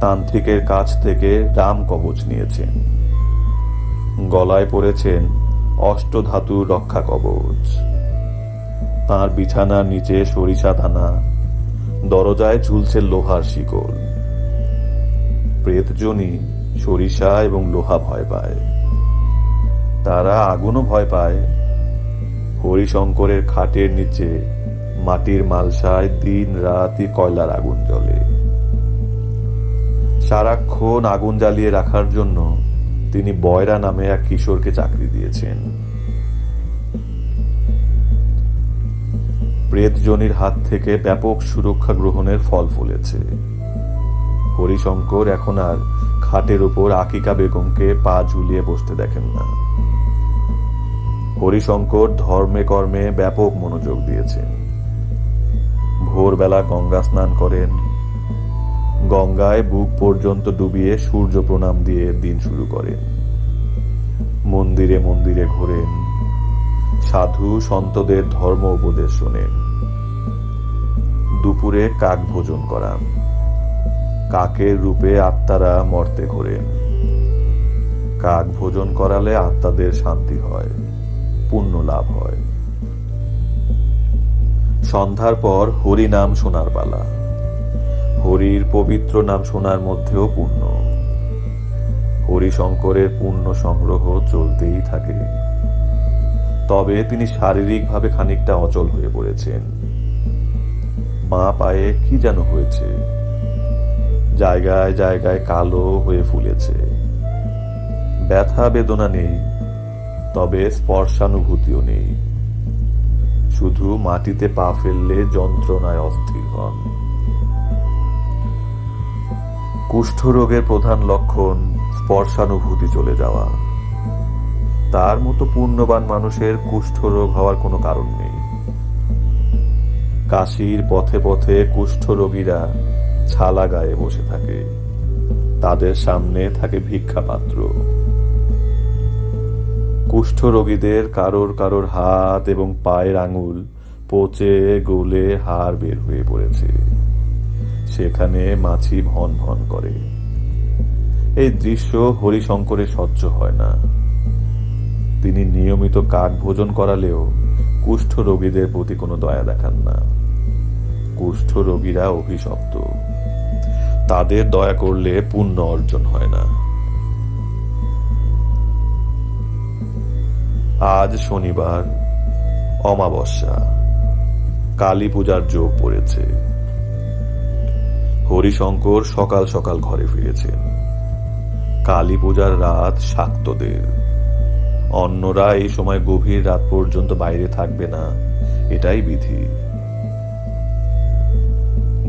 তান্ত্রিকের কাছ থেকে রাম কবচ নিয়েছেন। গলায় পড়েছেন অষ্টধাতুর রক্ষা কবচ। তার বিছানার নিচে সরিষা দানা, দরজায় ঝুলছে লোহার শিকল। প্রেতজনই সরিষা এবং লোহা ভয় পায়। তারা আগুনও ভয় পায়। হরিশঙ্করের খাটের নিচে মাটির মালসায় দিন রাতই কয়লার আগুন জ্বলে। সারাক্ষণ আগুন জ্বালিয়ে রাখার জন্য তিনি বয়রা নামে এক কিশোরকে চাকরি দিয়েছেন। প্রেতজনির হাত থেকে ব্যাপক সুরক্ষা গ্রহণের ফল ফলেছে। হরিশঙ্কর এখন আর খাটের উপর আকিকা বেগমকে পা ঝুলিয়ে বসতে দেখেন না। হরিশঙ্কর ধর্মে কর্মে ব্যাপক মনোযোগ দিয়েছেন। ভোরবেলা গঙ্গা স্নান করেন গঙ্গায় বুক পর্যন্ত ডুবিয়ে সূর্য প্রণাম দিয়ে দিন শুরু করেন মন্দিরে মন্দিরে ঘোরেন। সাধু সন্তদের ধর্ম উপদেশ শোনেন। দুপুরে কাক ভোজন করান। কাকের রূপে আত্মারা মর্তে ঘোরেন। কাক ভোজন করালে আত্মাদের শান্তি হয়, পুণ্য লাভ হয়। সন্ধ্যার পর হরি নাম শোনার পালা। হরির পবিত্র নাম শোনার মধ্যেও পূর্ণ। হরিশঙ্করের পূর্ণ সংগ্রহ চলতেই থাকে। তবে তিনি শারীরিকভাবে খানিকটা অচল হয়ে পড়েছেন। মা পায়ে কি যেন হয়েছে। জায়গায় জায়গায় কালো হয়ে ফুলেছে। ব্যথা বেদনা নেই, তবে স্পর্শানুভূতিও নেই। শুধু মাটিতে পা ফেললে যন্ত্রণায় অস্থির হন। কুষ্ঠরোগের প্রধান লক্ষণ স্পর্শানুভূতি চলে যাওয়া। তার মতো পূর্ণবান মানুষের কুষ্ঠরোগ হওয়ার কোনো কারণ নেই। কাশির পথে পথে কুষ্ঠরোগীরা ছালা গায়ে বসে থাকে। তাদের সামনে থাকে ভিক্ষা পাত্র। কুষ্ঠ রোগীদের কারোর কারোর হাত এবং পায়ের আঙুল পচে গলে হাড় বের হয়ে পড়েছে। সেখানে মাছি ভন ভন করে। এই দৃশ্য হরিশঙ্করে সহ্য হয় না। তিনি নিয়মিত কাক ভোজন করালেও কুষ্ঠ রোগীদের প্রতি কোনো দয়া দেখান না। কুষ্ঠ রোগীরা অভিশপ্ত। তাদের দয়া করলে পুণ্য অর্জন হয় না। আজ শনিবার, অমাবস্যা। কালী পূজার যোগ পড়েছে। হরিশঙ্কর সকাল সকাল ঘরে ফিরেছেন কালী পূজার রাত শাক্তদের। অন্যরা এই সময় গভীর রাত পর্যন্ত বাইরে থাকবে না, এটাই বিধি।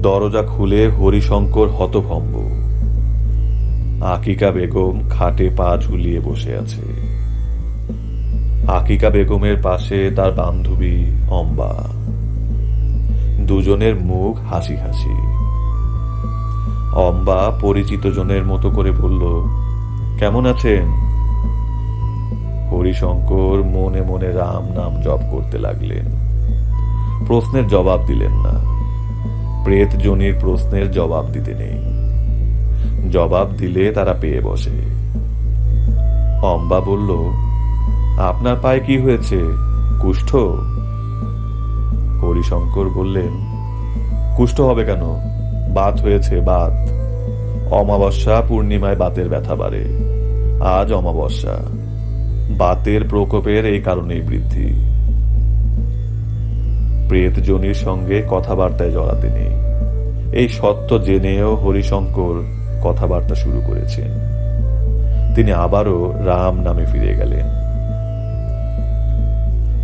দরজা খুলে হরিশঙ্কর হতভম্ব। আকিকা বেগম খাটে পা ঝুলিয়ে বসে আছে। আকিকা বেগমের পাশে তার বান্ধবী অম্বা। দুজনের মুখ হাসি হাসি। অম্বা পরিচিত জনের মতো করে বলল, কেমন আছেন? হরিশঙ্কর মনে মনে রাম নাম জপ করতে লাগলেন। প্রশ্নের জবাব দিলেন না। প্রেত জনির প্রশ্নের জবাব দিতে নেই। জবাব দিলে তারা পেয়ে বসে। অম্বা বলল, আপনার পায়ে কি হয়েছে? কুষ্ঠ? হরিশঙ্কর বললেন, কুষ্ঠ হবে কেন? বাত হয়েছে বাত। অমাবস্যা পূর্ণিমায় বাতের ব্যথা বাড়ে। আজ অমাবস্যা। বাতের প্রকোপের এই কারণেই বৃদ্ধি। প্রেতজনির সঙ্গে কথাবার্তায় জড়াতে নেই। এই সত্য জেনেও হরিশঙ্কর কথাবার্তা শুরু করেছেন। তিনি আবারও রাম নামে ফিরে গেলেন।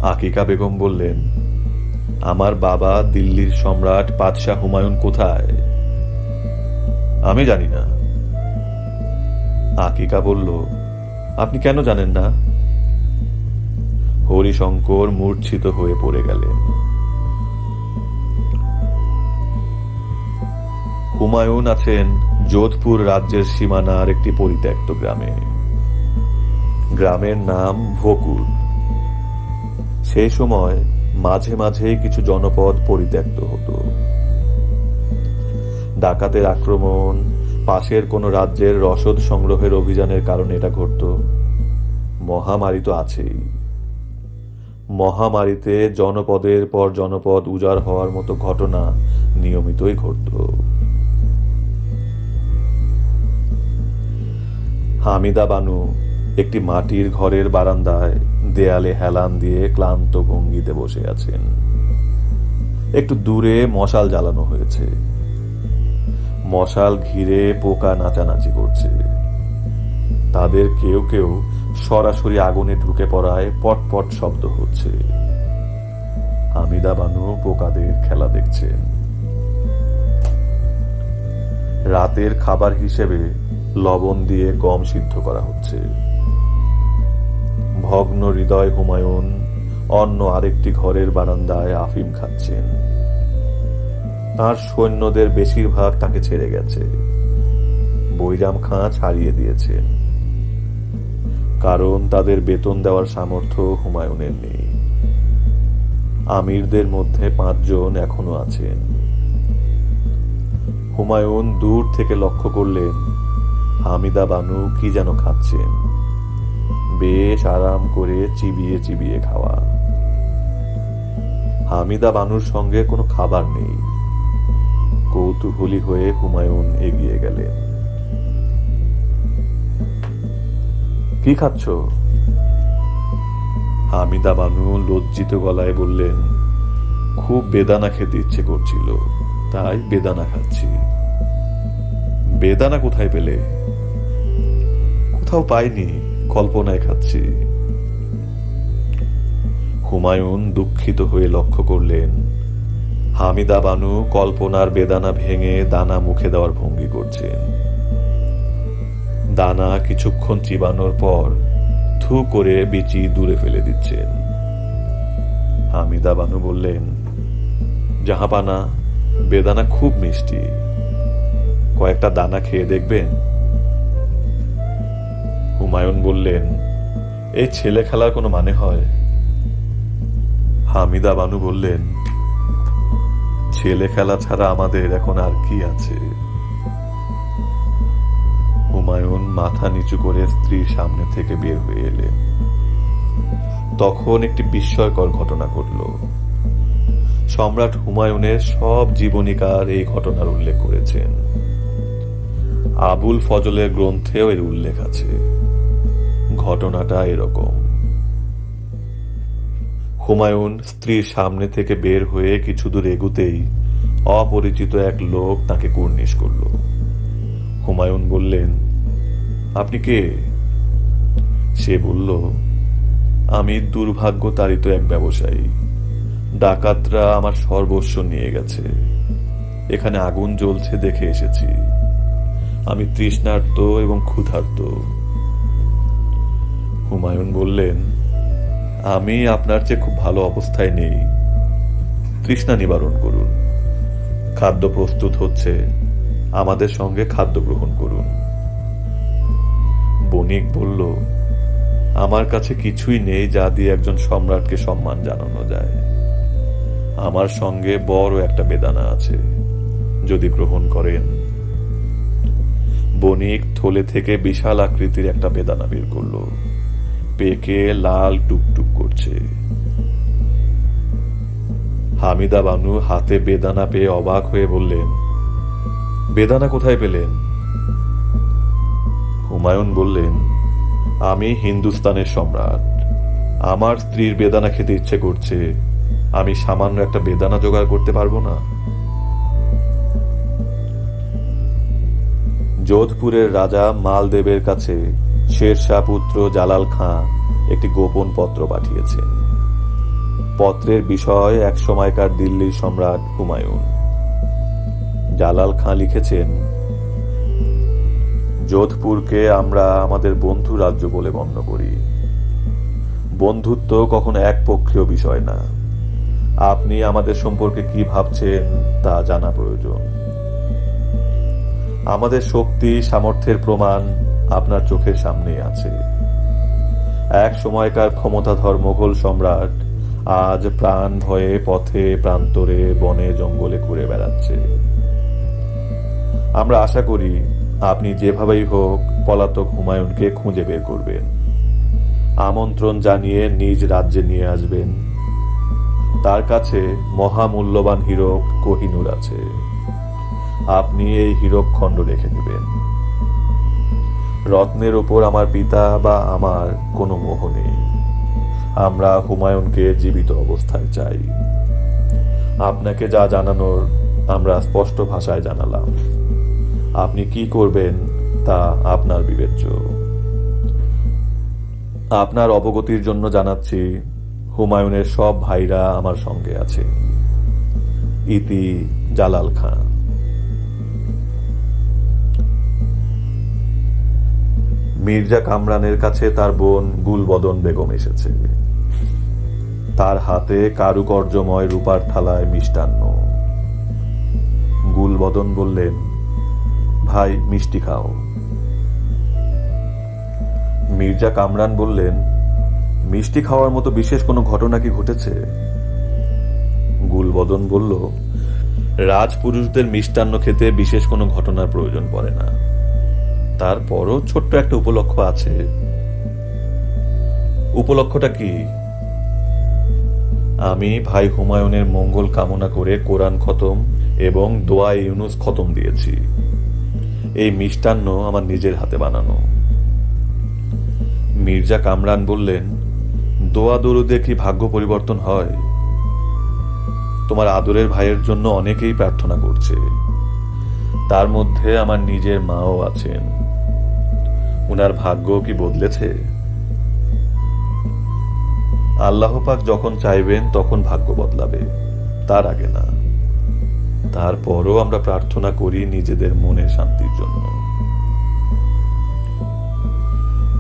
আকিকা বেগম বললেন, আমার বাবা দিল্লির সম্রাট বাদশাহ হুমায়ুন কোথায়? আমি জানি না। আকিকা বলল, আপনি কেন জানেন না? হরিশঙ্কর মূর্ছিত হয়ে পড়ে গেলেন। হুমায়ুন আছেন যোধপুর রাজ্যের সীমানার একটি পরিত্যক্ত গ্রামে। গ্রামের নাম ভকুর। সেই সময় মাঝে মাঝে কিছু জনপদ পরিত্যক্ত হতো। ডাকাতের আক্রমণ, পাশের কোনো রাজ্যের রসদ সংগ্রহের অভিযানের কারণে এটা ঘটত। মহামারী তো আছেই। মহামারীতে জনপদের পর জনপদ উজাড় হওয়ার মতো ঘটনা নিয়মিতই ঘটত। হামিদা বানু একটি মাটির ঘরের বারান্দায় দেয়ালে হেলান দিয়ে ক্লান্ত ভঙ্গিতে বসে আছেন। একটু দূরে মশাল জ্বালানো হয়েছে। মশাল ঘিরে পোকা নাচানাচি করছে। তাদের কেউ কেউ সরাসরি আগুনে ঢুকে পড়ায় পটপট শব্দ হচ্ছে। হামিদা বানু পোকাদের খেলা দেখছেন। রাতের খাবার হিসেবে লবণ দিয়ে গম সিদ্ধ করা হচ্ছে। ভগ্ন হৃদয় হুমায়ুন অন্য আরেকটি ঘরের বারান্দায় আফিম খাচ্ছেন। তার সৈন্যদের বেশিরভাগ তাকে ছেড়ে গেছে। বৈরাম খাঁ ছাড়িয়ে দিয়েছেন কারণ তাদের বেতন দেওয়ার সামর্থ্য হুমায়ুনের নেই। আমিরদের মধ্যে পাঁচজন এখনও আছেন। হুমায়ুন দূর থেকে লক্ষ্য করলেন, হামিদা বানু কি যেন খাচ্ছেন। বেশ আরাম করে চিবিয়ে চিবিয়ে খাওয়া। হামিদা বানুর সঙ্গে কোনো খাবার নেই। কৌতূহলী হয়ে হুমায়ুন এগিয়ে গেলেন কি খাচ্ছ? হামিদা বানু লজ্জিত গলায় বললেন, খুব বেদানা খেতে ইচ্ছে করছিল, তাই বেদানা খাচ্ছি। বেদানা কোথায় পেলে? কোথাও পাইনি, কল্পনায় খাচ্ছি। হুমায়ুন দুঃখিত হয়ে লক্ষ্য করলেন। হামিদা বানু কল্পনার বেদানা ভেঙে দানা মুখে দেওয়ার ভঙ্গি করছেন দানা কিছুক্ষণ চিবানোর পর থু করে বিচি দূরে ফেলে দিচ্ছেন। হামিদা বানু বললেন, জাহাপানা, বেদানা খুব মিষ্টি। কয়েকটা দানা খেয়ে দেখবেন? হুমায়ুন বললেন এই ছেলে খেলার কোনো মানে হয়? হামিদা বানু বললেন ছেলে খেলা ছাড়া আমাদের এখন আর কি আছে? হুমায়ুন মাথা নিচু করে স্ত্রীর সামনে থেকে বের হয়ে এলেন তখন একটি বিস্ময়কর ঘটনা ঘটল। সম্রাট হুমায়ুনের সব জীবনীকার এই ঘটনার উল্লেখ করেছেন। আবুল ফজলের গ্রন্থেও এর উল্লেখ আছে। ঘটনাটা এরকম। হুমায়ুন স্ত্রীর সামনে থেকে বের হয়ে কিছু দূর এগুতেই অপরিচিত এক লোক তাকে কুর্নিশ করল। হুমায়ুন বললেন, আপনি কে? সে বলল, আমি দুর্ভাগ্য তারিত এক ব্যবসায়ী। ডাকাতরা আমার সর্বস্ব নিয়ে গেছে। এখানে আগুন জ্বলছে দেখে এসেছি। আমি তৃষ্ণার্ত এবং ক্ষুধার্ত। হুমায়ুন বললেন আমি আপনার চেয়ে খুব ভালো অবস্থায় নেই। তৃষ্ণা নিবারণ করুন। খাদ্য প্রস্তুত হচ্ছে। আমাদের সঙ্গে খাদ্য গ্রহণ করুন। বণিক বলল, আমার কাছে কিছুই নেই যা দিয়ে একজন সম্রাটকে সম্মান জানানো যায়। আমার সঙ্গে বড় একটা বেদানা আছে। যদি গ্রহণ করেন। বণিক থলে থেকে বিশাল আকৃতির একটা বেদানা বের করল। পেকে লাল টুকটুক করছে। হামিদা বানু হাতে বেদানা পেয়ে অবাক হয়ে বললেন, বেদানা কোথায় পেলেন? হুমায়ুন বললেন, আমি হিন্দুস্তানের সম্রাট। আমার স্ত্রীর বেদানা খেতে ইচ্ছে করছে। আমি সামান্য একটা বেদানা জোগাড় করতে পারব না? যোধপুরের রাজা মালদেবের কাছে শেরশাহ পুত্র জালাল খাঁ একটি গোপন পত্র পাঠিয়েছেন পত্রের বিষয় এক সময়কার দিল্লির সম্রাট হুমায়ুন। জালাল খাঁ লিখেছেন, যোধপুরকে আমরা আমাদের বন্ধু রাজ্য বলে গণ্য করি। বন্ধুত্ব কখনো একপক্ষীয় বিষয় না। আপনি আমাদের সম্পর্কে কি ভাবছেন তা জানা প্রয়োজন। আমাদের শক্তি, সামর্থ্যের প্রমাণ আপনার চোখের সামনেই আছে। এক সময়কার ক্ষমতাধর মোগল সম্রাট আজ প্রাণ ভয়ে পথে, প্রান্তরে, বনে, জঙ্গলে ঘুরে বেড়াচ্ছে। আমরা আশা করি আপনি যেভাবেই হোক পলাতক হুমায়ুনকে খুঁজে বের করবেন। আমন্ত্রণ জানিয়ে নিজ রাজ্যে নিয়ে আসবেন। তার কাছে মহামূল্যবান হীরক কোহিনুর আছে। আপনি এই হীরক খণ্ড রেখে দেবেন। রত্নের ওপর আমার পিতা বা আমার কোনো মোহ নেই। আমরা হুমায়ুনকে জীবিত অবস্থায় চাই। আপনাকে যা জানানোর আমরা স্পষ্ট ভাষায় জানালাম। আপনি কি করবেন তা আপনার বিবেচ্য। আপনার অবগতির জন্য জানাচ্ছি, হুমায়ুনের সব ভাইরা আমার সঙ্গে আছে ইতি জালাল খান। মির্জা কামরানের কাছে তার বোন গুলবদন বেগম এসেছে। তার হাতে কারুকর্যময় রূপার থালায় মিষ্টান্ন। গুলবদন বললেন, ভাই, মিষ্টি খাও। মির্জা কামরান বললেন, মিষ্টি খাওয়ার মতো বিশেষ কোনো ঘটনা কি ঘটেছে? গুলবদন বলল, রাজপুরুষদের মিষ্টান্ন খেতে বিশেষ কোনো ঘটনার প্রয়োজন পড়ে না। তারপরও ছোট্ট একটা উপলক্ষ আছে। উপলক্ষটা কি? আমি ভাই হুমায়ুনের মঙ্গল কামনা করে কোরআন খতম এবং দোয়া ইউনুস খতম দিয়েছি। এই মিষ্টান্ন আমার নিজের হাতে বানানো। মির্জা কামরান বললেন, দোয়া দরুদে কি ভাগ্য পরিবর্তন হয়? তোমার আদরের ভাইয়ের জন্য অনেকেই প্রার্থনা করছে। তার মধ্যে আমার নিজের মাও আছেন। উনার ভাগ্য কি বদলেছে? আল্লাহ পাক যখন চাইবেন, তখন ভাগ্য বদলাবে। তার আগে না। তারপরও আমরা প্রার্থনা করি নিজেদের মনের শান্তির জন্য।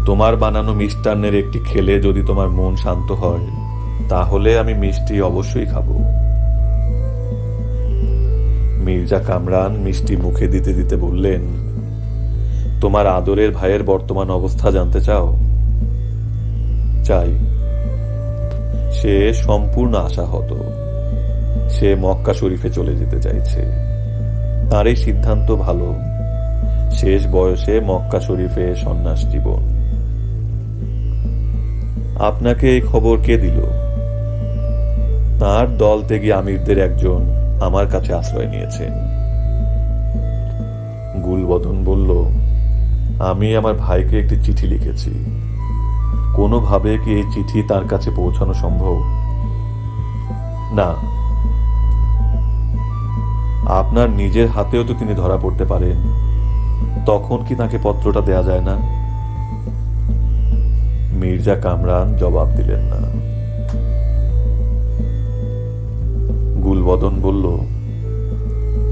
তোমার বানানো মিষ্টান্নের একটি খেলে যদি তোমার মন শান্ত হয়, তাহলে আমি মিষ্টি অবশ্যই খাব। মির্জা কামরান মিষ্টি মুখে দিতে দিতে বললেন তোমার আদরের ভাইয়ের বর্তমান অবস্থা জানতে চাও? চাই। সে সম্পূর্ণ আশাহত। সে মক্কা শরীফে চলে যেতে চাইছে। তার এই সিদ্ধান্ত ভালো। শেষ বয়সে মক্কা শরীফে সন্ন্যাস জীবন। আপনাকে এই খবর কে দিল? তার দল থেকে আমিরদের একজন আমার কাছে আশ্রয় নিয়েছেন গুলবদন বলল আমি আমার ভাইকে একটি চিঠি লিখেছি। কোনোভাবে কি এই চিঠি তার কাছে পৌঁছানো সম্ভব? না। আপনার নিজের হাতেও তো তিনি ধরা পড়তে পারেন। তখন কি তাকে পত্রটা দেয়া যায় না? মির্জা কামরান জবাব দিলেন না। গুলবদন বলল,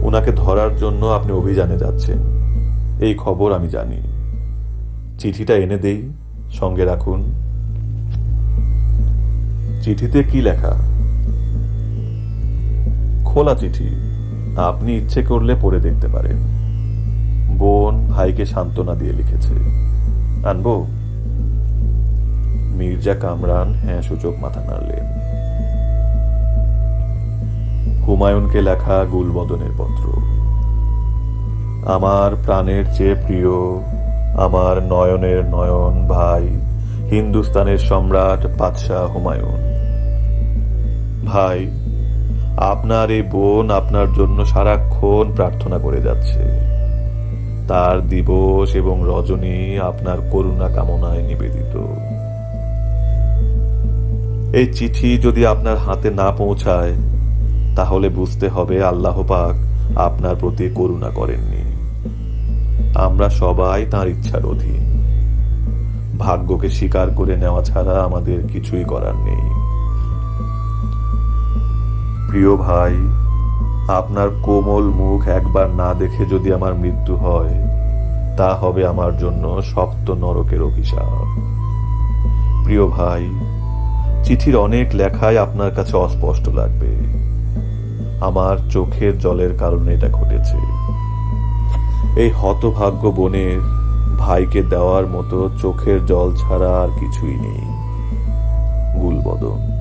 ওনাকে ধরার জন্য আপনি অভিযানে যাচ্ছেন। এই খবর আমি জানি। চিঠিটা এনে দেই, সঙ্গে রাখুন। চিঠিতে কি লেখা? খোলা চিঠি। আপনি ইচ্ছে করলে পড়ে দেখতে পারেন। বোন ভাইকে সান্ত্বনা দিয়ে লিখেছে। আনব? মির্জা কামরান হ্যাঁ সূচক মাথা নাড়লেন। হুমায়ুনকে লেখা গুলবদনের পত্র। আমার প্রাণের চেয়ে প্রিয় আমার নয়নের নয়ন ভাই, হিন্দুস্তানের সম্রাট বাদশাহ হুমায়ুন। ভাই, আপনার এই বোন আপনার জন্য সারাক্ষণ প্রার্থনা করে যাচ্ছে। তার দিবস এবং রজনী আপনার করুণা কামনায় নিবেদিত। এই চিঠি যদি আপনার হাতে না পৌঁছায়, তাহলে বুঝতে হবে আল্লাহ পাক আপনার প্রতি করুণা করেননি। আমরা সবাই তার ইচ্ছার অধীন ভাগ্যকে স্বীকার করে নেওয়া ছাড়া আমাদের কিছুই করার নেই। প্রিয় ভাই, আপনার কোমল মুখ একবার না দেখে যদি আমার মৃত্যু হয়, তা হবে আমার জন্য সপ্ত নরকের অভিশাপ। প্রিয় ভাই, চিঠির অনেক লেখাই আপনার কাছে অস্পষ্ট লাগবে। আমার চোখের জলের কারণে এটা ঘটেছে। এই হতভাগ্য বোনের ভাইকে দেওয়ার মতো চোখের জল ছাড়া আর কিছুই নেই। গুলবদন।